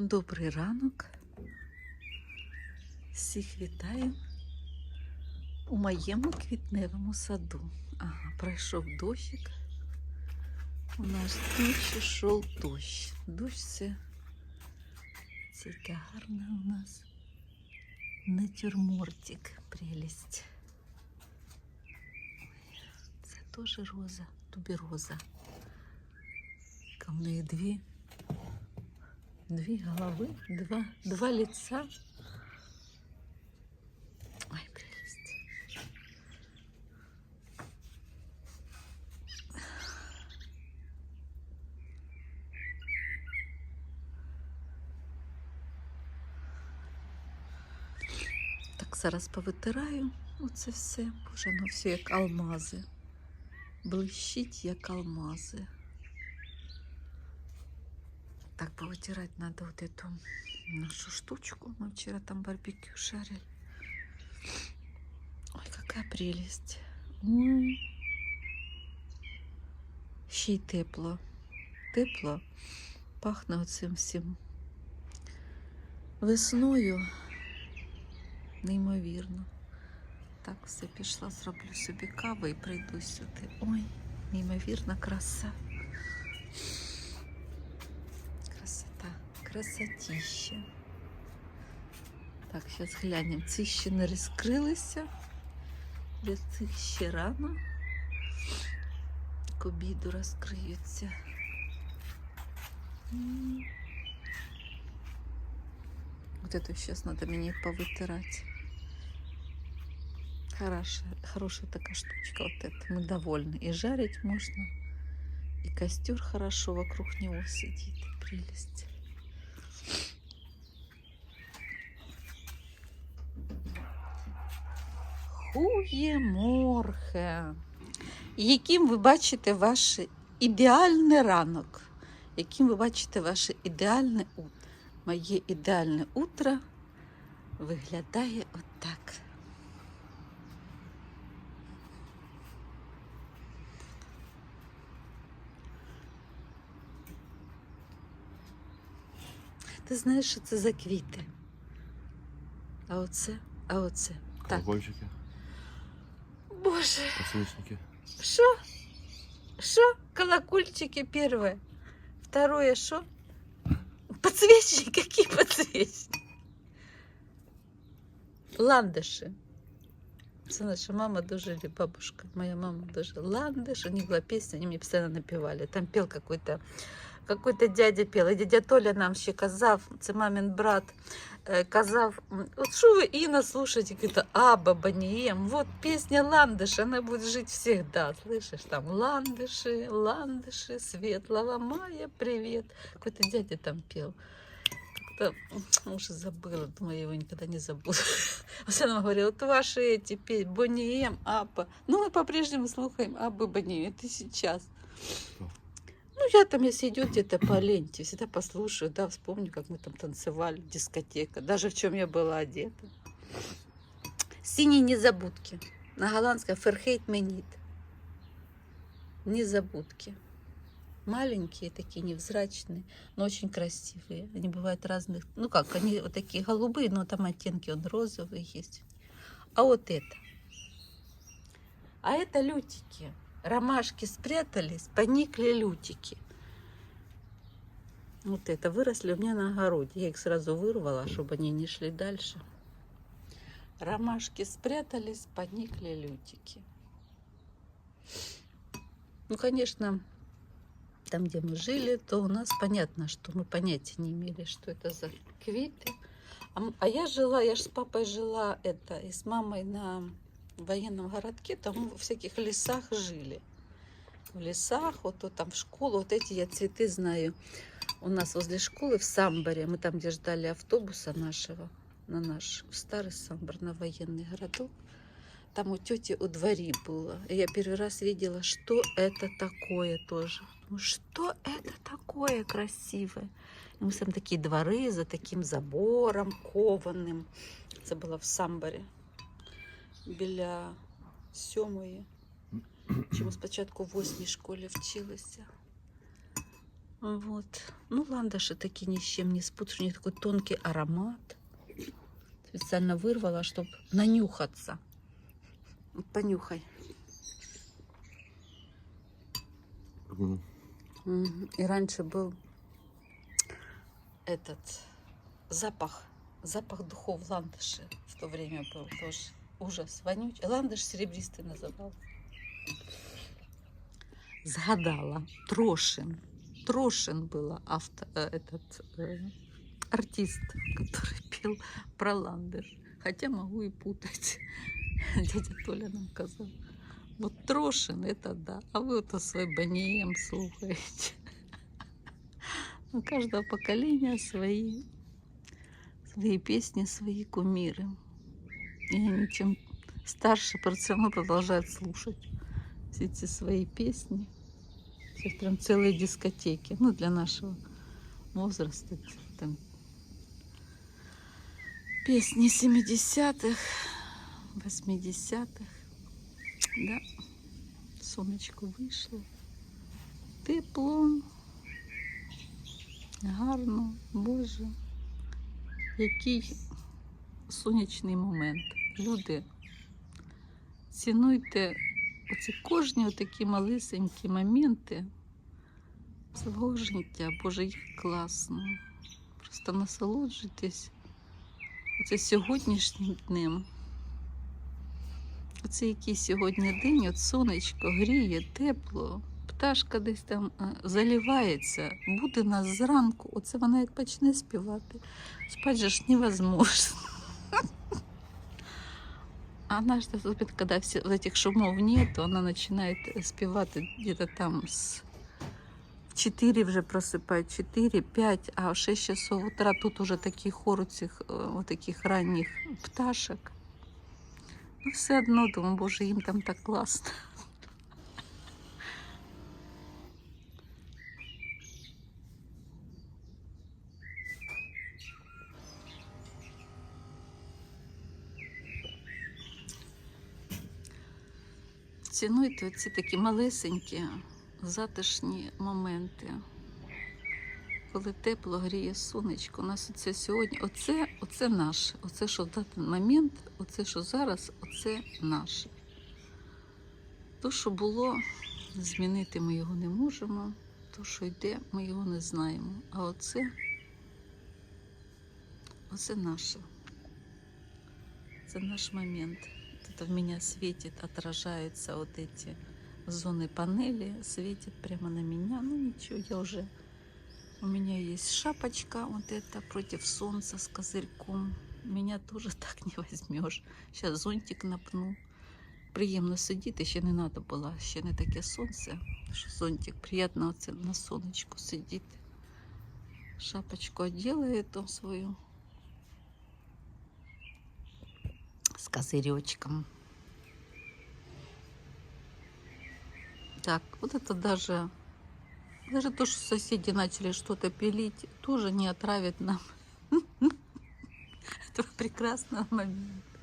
Добрий ранок. Всіх вітаю у моєму квітневому саду. Ага, пройшов дощик. У нас дощ ішов дощ. Дощ це, це гарне у нас натюрмортик, прелість. Це теж роза, тубероза. Ко мне дві Две головы, два, два лица. Ой, прелесть. Так, зараз повитираю оце все. Боже, воно все як алмази. Блищить, як алмази. Так, повытирать надо вот эту нашу штучку. Мы вчера там барбекю шарили. Ой, какая прелесть. Ой. Ще й тепло. Тепло. Пахне оцим всім. Весною. Неймовірно. Так, все пішла, зроблю собі каву і прийду сюди. Ой, неймовірна краса. Красотища. Так, зараз глянемо. Ці ще не розкрилися. Для цих ще рано. К обіду розкриються. Вот это сейчас надо мне повытирать. Хорошая, хорошая такая штучка вот эта. Мы довольны. И жарить можно. И костер хорошо вокруг него сидит. Прелесть. Хуєморхе. Яким ви бачите ваш ідеальний ранок? Яким ви бачите ваше ідеальне утро? Моє ідеальне утро виглядає отак. Ти знаєш, що це за квіти? А оце, а оце. Так. Боже, подсвечники. что? Что? Колокольчики первое. Второе что? Подсвечники? Какие подсвечники? Ландыши. Це наша мама дуже или бабушка. Моя мама дуже ландыш. У них была песня, они мне постоянно напевали. Там пел какой-то какой-то дядя пел. І дядя Толя нам ще казав, це мамин брат, е, казав, м, от що ви Інна слушаете, какие-то Аба, Банієм, вот песня Ландыш, она будет жить всегда, слышишь, там Ландыши, Ландыши, светлого мая, привет. Какой-то дядя там пел. Как-то м, уже забыла, думаю, я его никогда не забуду. Все нам говорила, вот ваши эти петь, Бонием, Аба. Ну, мы по-прежнему слухаем Абы Бонием, это сейчас. Ну, я там, если идет где-то по ленте, всегда послушаю, да, вспомню, как мы там танцевали, дискотека, даже в чем я была одета. Синие незабудки. На голландском Ферхейт Менит. Незабудки. Маленькие такие, невзрачные, но очень красивые. Они бывают разных, ну как, они вот такие голубые, но там оттенки, он розовый есть. А вот это. А это лютики. Ромашки спрятались, поникли лютики. Вот это выросли у меня на огороде. Я их сразу вырвала, чтобы они не шли дальше. Ромашки спрятались, поникли лютики. Ну, конечно, там, где мы жили, то у нас понятно, что мы понятия не имели, что это за квиты. А, а я жила, я же с папой жила это, и с мамой на военном городке, там мы во всяких лесах жили. В лесах, вот, тут там в школу, вот эти я цветы знаю. У нас возле школы в Самборе, мы там, где ждали автобуса нашего, на наш старый Самбор, на военный городок. Там у тети у дворе было. И я первый раз видела, что это такое тоже. Ну что это такое красивое? И мы там такие дворы за таким забором кованым. Це було в Самборі Біля сьомої. Чому спочатку в восьмій школі вчилися. Вот. Ну, ландыши такие ни с чем не спутаешь. У них такой тонкий аромат. Специально вырвала, чтобы нанюхаться. Вот понюхай. Мгм. Мгм. И раньше был этот запах, запах духов ландыши в то время был тоже. Ужас, вонючий. Ландыш серебристый называл. Згадала. Трошин. Трошин была авто, э, этот э, артист, который пел про ландыш. Хотя могу и путать. Дядя Толя нам сказал. Вот Трошин, это да. А вы вот свой Банием слухаете. У каждого поколения свои, свои песни, свои кумиры. И они чем старше, все равно продолжают слушать все эти свои песни. Сейчас прям целые дискотеки. Ну, для нашего возраста. Там песни 70-х, 80-х. Да, сонечко вийшло. Тепло. Гарно, Боже. Який сонячний момент. Люди, цінуйте оці кожні такі малесенькі моменти свого життя. Боже, як класно. Просто насолоджуйтесь оце сьогоднішнім днем. Оце який сьогодні день, от сонечко гріє, тепло, пташка десь там е, заливається, буде нас зранку, оце вона як почне співати. Спать же ж невозможно. Она что любит, когда все вот этих шумов нет, она начинает спевать где-то там с 4 вже просипають, 4, 5, а в 6 часов утра тут уже такий хор цих е, от таких ранніх пташок. Ну, все одно думаю, боже, їм там так класно. Цінуйте ці такі малесенькі, затишні моменти, коли тепло гріє сонечко. У нас оце сьогодні, оце, оце наше, оце, що в даний момент, оце, що зараз, оце наше. То, що було, змінити ми його не можемо. То, що йде, ми його не знаємо. А оце, оце наше. Це наш момент. Это в меня светит, отражаются вот эти зоны панели, светит прямо на меня. Ну ничего, я уже... У меня есть шапочка вот эта против солнца с козырьком. Меня тоже так не возьмешь. Сейчас зонтик напну. Приємно сидіти, ще не треба було, ще не таке сонце. що Зонтик, приємно оце на сонечку сидіти. Шапочку одела эту свою. Козыречком. Так, вот это даже, даже то, что соседи начали что-то пилить, тоже не отравит нам этого прекрасного момента.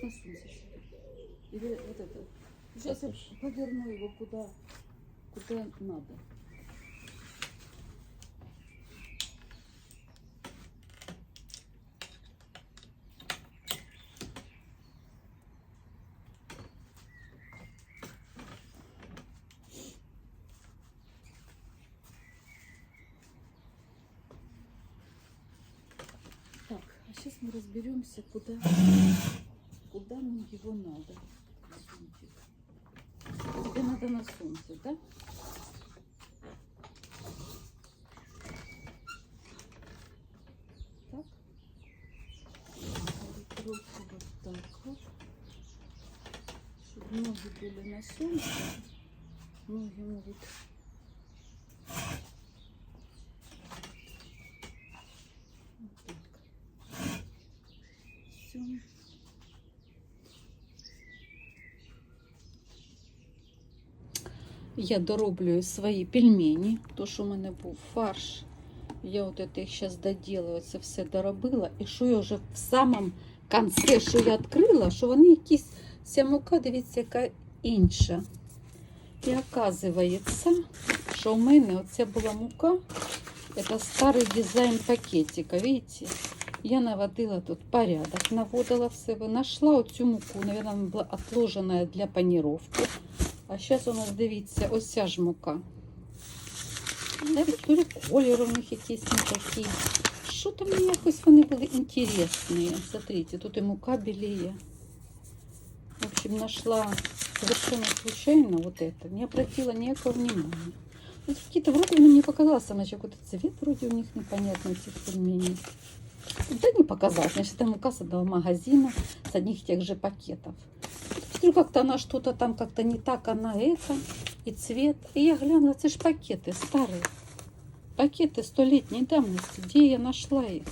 Солнце сидеть? Или вот это? Сейчас я поверну его куда, куда надо. Так, а сейчас мы разберемся, куда, куда нам его надо. Надо на солнце, да? Так. Руки вот так вот. Чтобы ноги были на солнце. Ноги могут вот так. Все Я дороблюю свої пельмені, то що в мене був фарш Я от це їх зараз доделаю, це все доробила. І що я вже в самому кінці, що я відкрила, що вони якісь, ця мука, дивіться, яка інша. І оказується, що в мене оця була мука, це старий дизайн пакетика, видите? Я наводила тут порядок, наводила в себе, знайшла оцю муку, наверное, вона була отложена для паніровки. А зараз у нас, дивіться, ось ця ж мука. Навіть то ли колір у них якийсь не такий. Що там мені якось вони були інтересні. Смотрите, тут і мука біліє. В общем, нашла совершенно случайно вот это. Не обратила никакого внимания. Вот какие-то вроде мне показалось, значит, какой-то цвет вроде у них непонятный этих пельменей. Да не показалось, значит, это мука с одного магазина, с одних тех же пакетов. Смотрю, как-то она что-то там как-то не так, она это, и цвет. И я глянула, это ж пакеты старые. Пакети столітньої давності. Де я знайшла їх?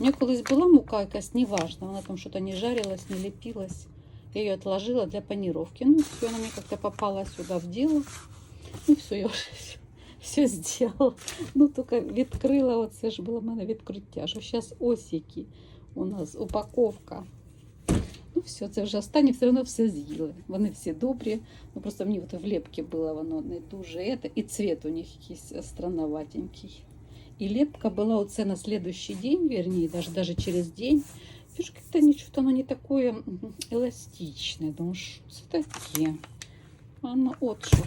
У мене колись була мука якась неважна, вона там щось не жарилась, не лепилась. Я ее отложила для панировки. Ну, все, она мне как-то попала сюда в дело. Ну, все, я вже все сделала. Ну, тільки відкрила, оце ж було в мене відкриття. Що зараз ось які у нас упаковка. Ну, все, це вже останнє, все одно все з'їли. Вони всі добрі. Ну, просто мені от в лепці було воно не дуже. Это, і цвет у них якийсь странноватенький. І лепка була оце на следующий день, вернее, даже, даже через день. Вижу, как-то ничего-то оно не такое м, эластичное. Думаю, что это такие? Оно от что.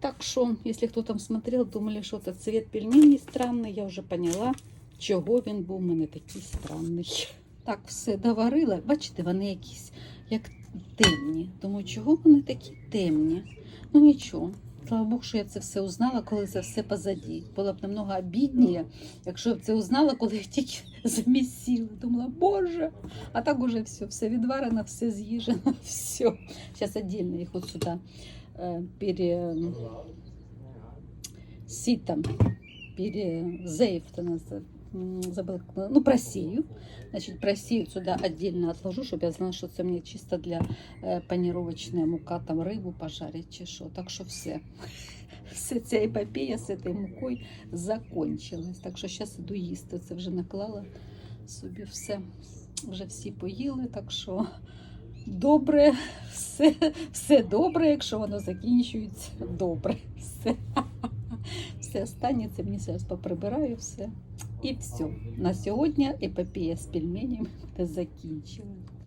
Так что, если кто там смотрел, думали, что это цвет пельменей странный, я вже поняла, чого він був у мене такий странний. Так, все доварила. Бачите, вони якісь як темні. Думаю, чого вони такі темні? Ну нічого. Слава Богу, що я це все узнала, коли це все позаді. Було б намного обідніше, якщо б це узнала, коли я тільки замісила. Думала, боже, а так уже все, все відварено, все з'їжено, все. Зараз віддільно їх от сюди е, пере... ситом, перезейв, это называется, м, забыла, как на- ну, просею. Значит, просею сюда отдельно отложу, чтобы я знала, что это мне чисто для е, паніровочної мука, там рибу пожарить чи що. Так що все. Все ця епопея з цією мукою закончилась. Так що зараз іду їсти. Це вже наклала собі все. Вже всі поїли, так що добре, все, все добре, якщо воно закінчується добре. Все. Все останнє, це мені зараз поприбираю все. І все. На сьогодні епопея з пельменями буде закінчена.